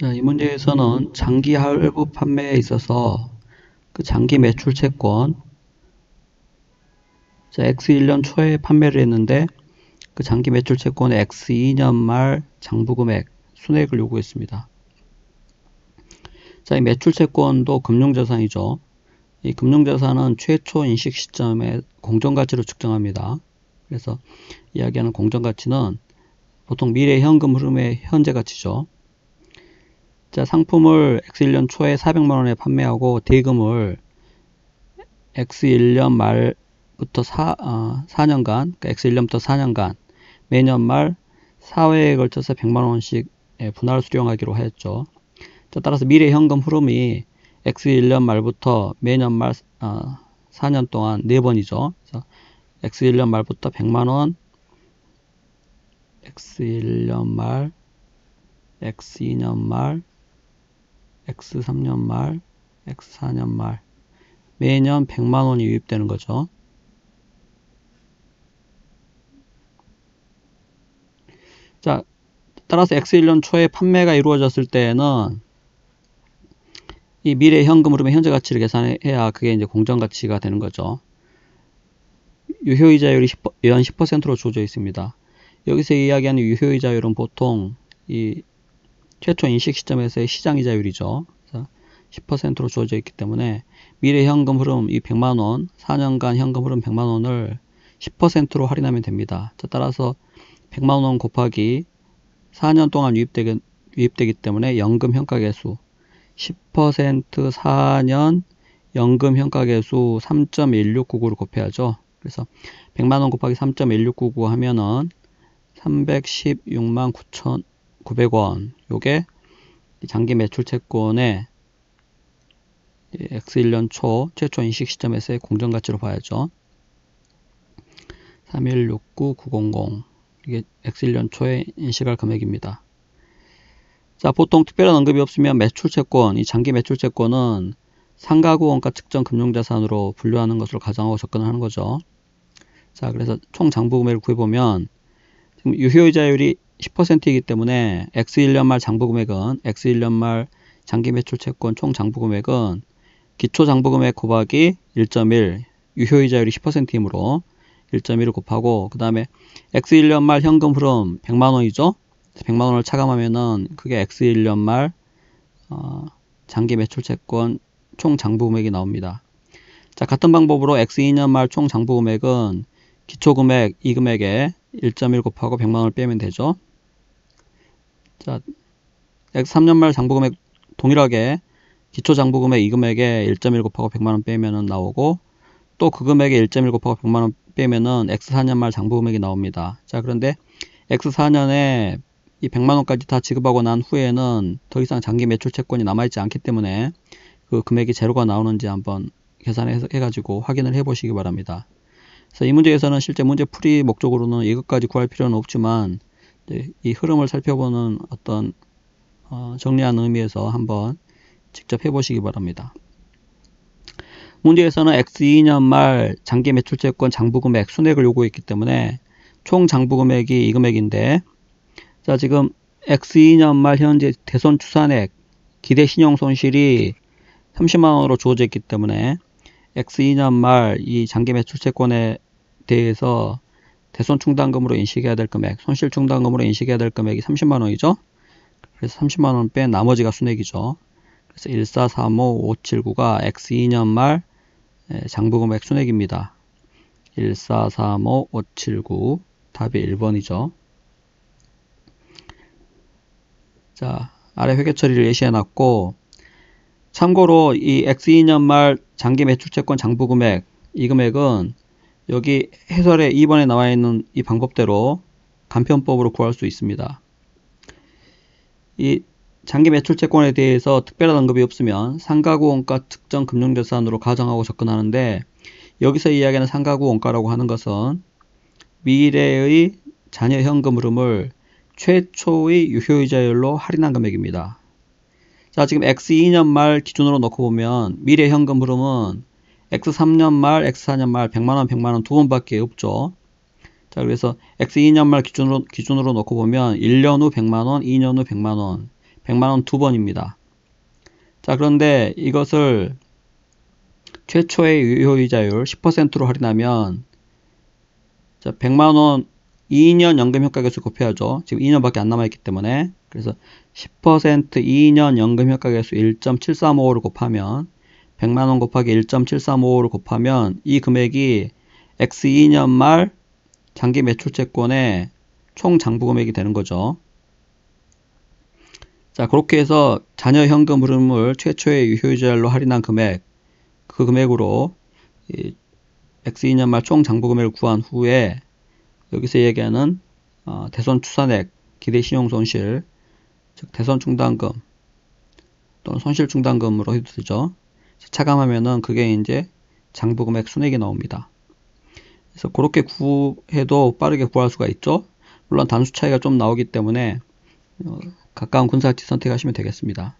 자, 이 문제에서는 장기 할부 판매에 있어서 그 장기 매출 채권 자, X1년 초에 판매를 했는데 그 장기 매출 채권의 X2년 말 장부 금액 순액을 요구했습니다. 자, 이 매출 채권도 금융자산이죠. 이 금융자산은 최초 인식 시점에 공정가치로 측정합니다. 그래서 이야기하는 공정가치는 보통 미래 현금 흐름의 현재 가치죠. 자, 상품을 X1년 초에 400만원에 판매하고 대금을 X1년 말부터 4, 어, 4년간, 그러니까 X1년부터 4년간 매년 말 4회에 걸쳐서 100만원씩 예, 분할 수령하기로 하였죠. 자, 따라서 미래 현금 흐름이 X1년 말부터 매년 말 어, 4년 동안 4번이죠. 그래서 X1년 말부터 100만원, X1년 말, X2년 말, X3년 말, X4년 말 매년 100만 원이 유입되는 거죠. 자, 따라서 X1년 초에 판매가 이루어졌을 때에는 이 미래 현금 흐름의 현재 가치를 계산해야 그게 이제 공정 가치가 되는 거죠. 유효이자율이 10, 연 10%로 주어져 있습니다. 여기서 이야기하는 유효이자율은 보통 이 최초 인식 시점에서의 시장 이자율이죠. 10%로 주어져 있기 때문에 미래 현금 흐름 이 100만원, 4년간 현금 흐름 100만원을 10%로 할인하면 됩니다. 따라서 100만원 곱하기 4년 동안 유입되기, 유입되기 때문에 연금 현가계수 10% 4년 연금 현가계수 3.1699를 곱해야죠. 그래서 100만원 곱하기 3.1699 하면은 316만 9천 900원 요게 장기 매출 채권의 X1년 초 최초 인식 시점에서의 공정 가치로 봐야죠. 3169900 이게 X1년 초에 인식할 금액입니다. 자, 보통 특별한 언급이 없으면 매출 채권, 이 장기 매출 채권은 상가구 원가 측정 금융자산으로 분류하는 것으로 가정하고 접근하는 거죠. 자, 그래서 총 장부 금액을 구해보면 지금 유효이자율이 10%이기 때문에 X1년 말 장부 금액은 X1년 말 장기 매출 채권 총 장부 금액은 기초 장부 금액 곱하기 1.1 유효 이자율이 10%이므로 1.1을 곱하고 그 다음에 X1년 말 현금 흐름 100만 원이죠. 100만 원을 차감하면은 그게 X1년 말 어, 장기 매출 채권 총 장부 금액이 나옵니다. 자 같은 방법으로 X2년 말 총 장부 금액은 기초 금액 이 금액에 1.1 곱하고 100만 원을 빼면 되죠. 자 X3년 말 장부금액 동일하게 기초 장부금액 이 금액에 1.1 곱하고 100만원 빼면은 나오고 또 그 금액에 1.1 곱하고 100만원 빼면은 X4년 말 장부금액이 나옵니다. 자 그런데 X4년에 이 100만원까지 다 지급하고 난 후에는 더 이상 장기 매출 채권이 남아있지 않기 때문에 그 금액이 제로가 나오는지 한번 계산해 가지고 확인을 해 보시기 바랍니다. 그래서 이 문제에서는 실제 문제 풀이 목적으로는 이것까지 구할 필요는 없지만 이 흐름을 살펴보는 어떤 어, 정리한 의미에서 한번 직접 해보시기 바랍니다. 문제에서는 X2년 말 장기 매출채권 장부금액 순액을 요구했기 때문에 총 장부금액이 이 금액인데 자 지금 X2년 말 현재 대손 추산액 기대 신용 손실이 30만원으로 주어져 있기 때문에 X2년 말 이 장기 매출채권에 대해서 대손 충당금으로 인식해야 될 금액, 손실 충당금으로 인식해야 될 금액이 30만 원이죠. 그래서 30만 원 뺀 나머지가 순액이죠. 그래서 1435579가 X2년 말 장부금액 순액입니다. 1435579 답이 1번이죠. 자, 아래 회계 처리를 예시해 놨고 참고로 이 X2년 말 장기 매출채권 장부금액 이 금액은 여기 해설에 2번에 나와 있는 이 방법대로 간편법으로 구할 수 있습니다. 이 장기 매출 채권에 대해서 특별한 언급이 없으면 상가구 원가 특정 금융자산으로 가정하고 접근하는데 여기서 이야기하는 상가구 원가라고 하는 것은 미래의 자녀 현금 흐름을 최초의 유효이자율로 할인한 금액입니다. 자 지금 X2년 말 기준으로 놓고 보면 미래 현금 흐름은 X3년 말, X4년 말 100만원, 100만원 두 번밖에 없죠. 자 그래서 X2년 말 기준으로, 기준으로 놓고 보면 1년 후 100만원, 2년 후 100만원 100만원 두 번입니다. 자, 그런데 이것을 최초의 유효이자율 10%로 할인하면 자, 100만원 2년 연금 효과계수 곱해야죠. 지금 2년밖에 안 남아있기 때문에 그래서 10% 2년 연금 효과계수 1.7355를 곱하면 100만원 곱하기 1.7355를 곱하면 이 금액이 X 2년 말 장기 매출 채권의 총 장부 금액이 되는 거죠. 자, 그렇게 해서 자녀 현금 흐름을 최초의 유효이자율로 할인한 금액, 그 금액으로 X 2년 말 총 장부 금액을 구한 후에 여기서 얘기하는 어, 대손 추산액, 기대 신용 손실, 즉 대손 충당금 또는 손실 충당금으로 해도 되죠. 차감하면은 그게 이제 장부 금액 순액이 나옵니다. 그래서 그렇게 구해도 빠르게 구할 수가 있죠. 물론 단수 차이가 좀 나오기 때문에 어, 가까운 군사지 선택하시면 되겠습니다.